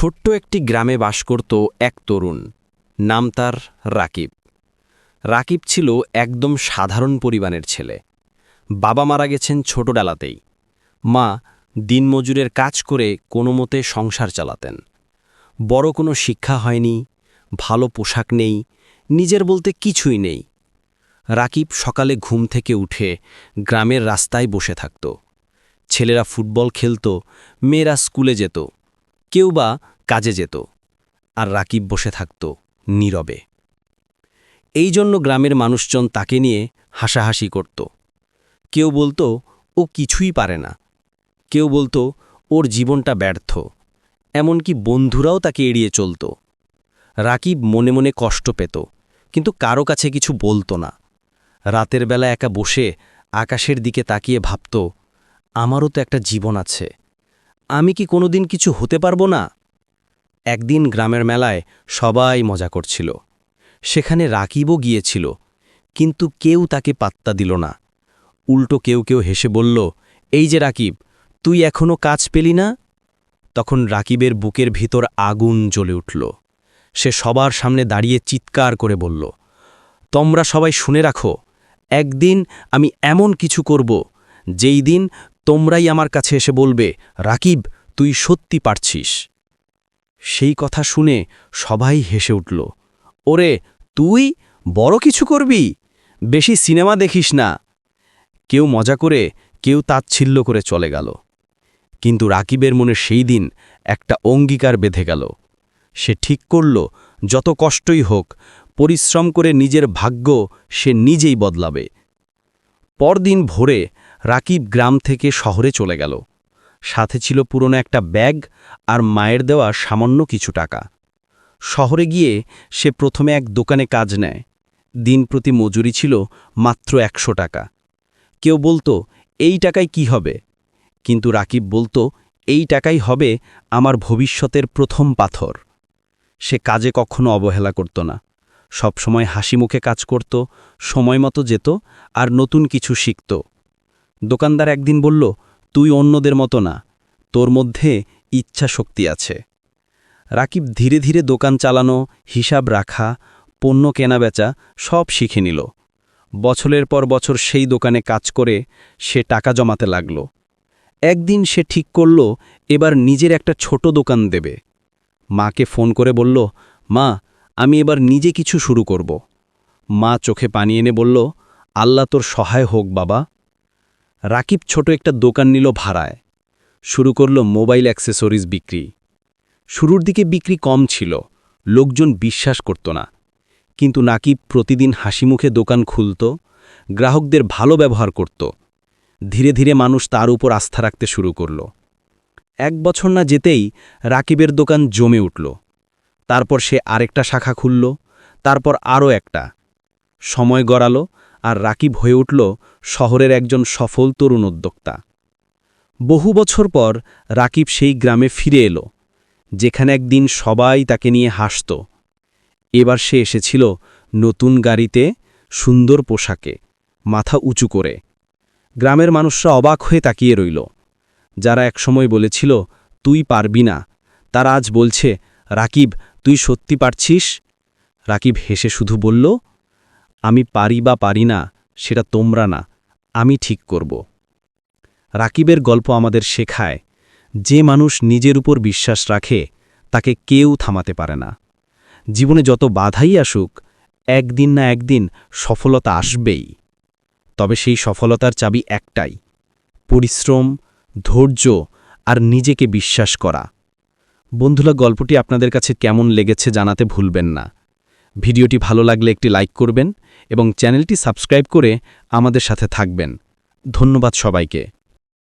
ছোট্ট একটি গ্রামে বাস করত এক তরুণ। নাম তার রাকিব। রাকিব ছিল একদম সাধারণ পরিবারের ছেলে। বাবা মারা গেছেন ছোটবেলাতেই। মা দিনমজুরের কাজ করে কোনো মতে সংসার চালাতেন। বড় কোনো শিক্ষা হয়নি, ভালো পোশাক নেই, নিজের বলতে কিছুই নেই। রাকিব সকালে ঘুম থেকে উঠে গ্রামের রাস্তায় বসে থাকত। ছেলেরা ফুটবল খেলত, মেয়েরা স্কুলে যেত। কেউ বা কাজে যেত আর রাকিব বসে থাকত নীরবে। এই জন্য গ্রামের মানুষজন তাকে নিয়ে হাসাহাসি করত। কেউ বলতো, ও কিছুই পারে না। কেউ বলতো, ওর জীবনটা ব্যর্থ। এমনকি বন্ধুরাও তাকে এড়িয়ে চলত। রাকিব মনে মনে কষ্ট পেত, কিন্তু কারও কাছে কিছু বলতো না। রাতের বেলা একা বসে আকাশের দিকে তাকিয়ে ভাবত, আমারও তো একটা জীবন আছে। আমি কি কোনোদিন কিছু হতে পারব না? একদিন গ্রামের মেলায় সবাই মজা করছিল। সেখানে রাকিবও গিয়েছিল, কিন্তু কেউ তাকে পাত্তা দিল না। উল্টো কেউ কেউ হেসে বলল, এই যে রাকিব, তুই এখনও কাজ পেলি না? তখন রাকিবের বুকের ভিতর আগুন জ্বলে উঠল। সে সবার সামনে দাঁড়িয়ে চিৎকার করে বলল, তোমরা সবাই শুনে রাখো, একদিন আমি এমন কিছু করব, যেই দিন তোমরাই আমার কাছে এসে বলবে, রাকিব, তুই সত্যি পারছিস। সেই কথা শুনে সবাই হেসে উঠল, ওরে, তুই? বড় কিছু করবি? বেশি সিনেমা দেখিস না। কেউ মজা করে, কেউ তাচ্ছিল্য করে চলে গেল। কিন্তু রাকিবের মনে সেই দিন একটা অঙ্গীকার বেঁধে গেল। সে ঠিক করল, যত কষ্টই হোক, পরিশ্রম করে নিজের ভাগ্য সে নিজেই বদলাবে। পরদিন ভোরে রাকিব গ্রাম থেকে শহরে চলে গেল। সাথে ছিল পুরনো একটা ব্যাগ আর মায়ের দেওয়া সামান্য কিছু টাকা। শহরে গিয়ে সে প্রথমে এক দোকানে কাজ নেয়। দিন প্রতি মজুরি ছিল মাত্র একশো টাকা। কেউ বলতো, এই টাকায় কি হবে? কিন্তু রাকিব বলতো, এই টাকাই হবে আমার ভবিষ্যতের প্রথম পাথর। সে কাজে কখনো অবহেলা করত না। সবসময় হাসি মুখে কাজ করত, সময় মতো যেত আর নতুন কিছু শিখত। দোকানদার একদিন বলল, তুই অন্যদের মতো না, তোর মধ্যে ইচ্ছা শক্তি আছে। রাকিব ধীরে ধীরে দোকান চালানো, হিসাব রাখা, পণ্য কেনাবেচা সব শিখে নিল। বছরের পর বছর সেই দোকানে কাজ করে সে টাকা জমাতে লাগল। একদিন সে ঠিক করল, এবার নিজের একটা ছোট দোকান দেবে। মাকে ফোন করে বলল, মা, আমি এবার নিজে কিছু শুরু করব। মা চোখে পানি এনে বলল, আল্লাহ তোর সহায় হোক বাবা। রাকিব ছোট একটা দোকান নিল ভাড়ায়। শুরু করল মোবাইল অ্যাক্সেসরিজ বিক্রি। শুরুর দিকে বিক্রি কম ছিল, লোকজন বিশ্বাস করত না। কিন্তু নাকিব প্রতিদিন হাসিমুখে দোকান খুলত, গ্রাহকদের ভালো ব্যবহার করত। ধীরে ধীরে মানুষ তার উপর আস্থা রাখতে শুরু করল। এক বছর না যেতেই রাকিবের দোকান জমে উঠল। তারপর সে আরেকটা শাখা খুলল, তারপর আরও একটা। সময় গড়ালো আর রাকিব হয়ে উঠল শহরের একজন সফল তরুণ উদ্যোক্তা। বহু বছর পর রাকিব সেই গ্রামে ফিরে এলো, যেখানে একদিন সবাই তাকে নিয়ে হাসত। এবার সে এসেছিল নতুন গাড়িতে, সুন্দর পোশাকে, মাথা উঁচু করে। গ্রামের মানুষরা অবাক হয়ে তাকিয়ে রইল। যারা একসময় বলেছিল, তুই পারবি না। তারা আজ বলছে, রাকিব, তুই সত্যি পারছিস? রাকিব হেসে শুধু বলল আমি পারি বা পারি না, সেটা তোমরা না, আমি ঠিক করব। রাকিবের গল্প আমাদের শেখায়, যে মানুষ নিজের উপর বিশ্বাস রাখে, তাকে কেউ থামাতে পারে না। জীবনে যত বাধাই আসুক, একদিন না একদিন সফলতা আসবেই। তবে সেই সফলতার চাবি একটাই, পরিশ্রম, ধৈর্য আর নিজেকে বিশ্বাস করা। বন্ধুরা, গল্পটি আপনাদের কাছে কেমন লেগেছে জানাতে ভুলবেন না। ভিডিওটি ভালো লাগলে একটি লাইক করবেন এবং চ্যানেলটি সাবস্ক্রাইব করে আমাদের সাথে থাকবেন। ধন্যবাদ সবাইকে।